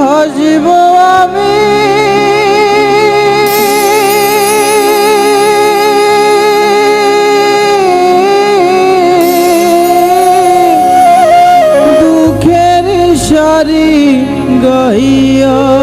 ভাসিব আমি। দুঃখের সারি গাইয়া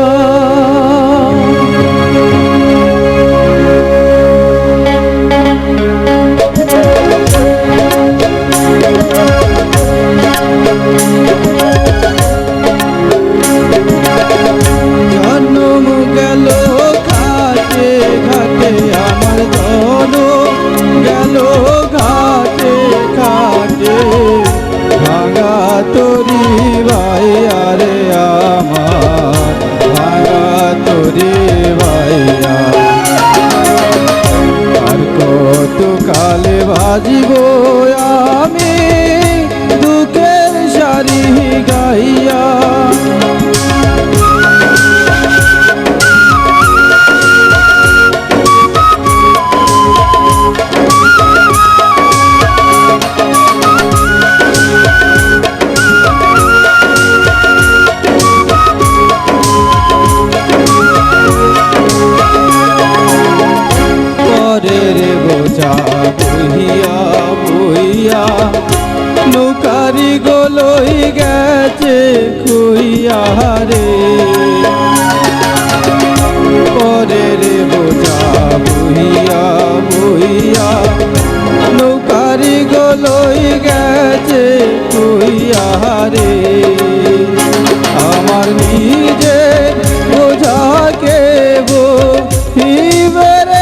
가지고 বোঝা বহিয়া বহিয়া, নৌকারি গোলই গেছে খুইয়া রে। পরের বোঝা, বহিয়া বহিয়া, নৌকারি গোলই গেছে খুইয়া রে। আমার নিজে বোঝাকে বহিবে রে।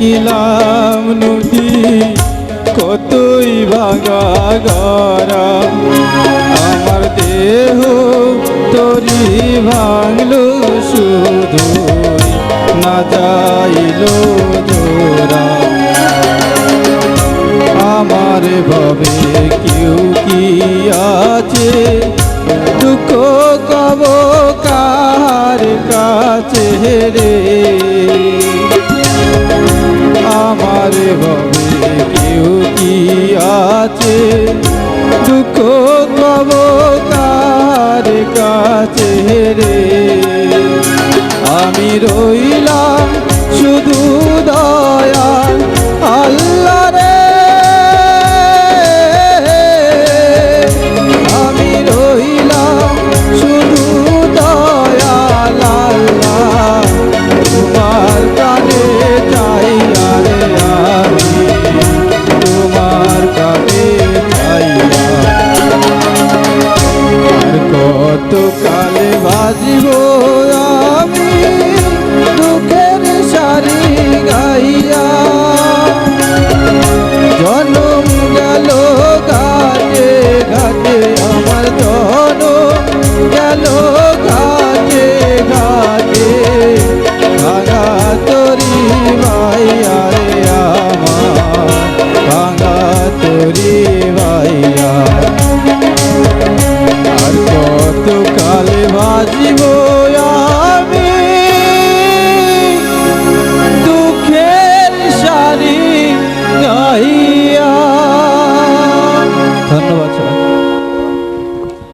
দেখিলাম নদী, কতই ভাঙা গড়া। আমার দেহ তরি ভাঙলো শুধু, না যাইল ধরা আমার ভাবে কেউ কি আছে? দুঃখ কব কার কাছে রে? ভাবে কেউ কি আছে? দুঃখ পাব তার কাছে রে। আমি রইলাম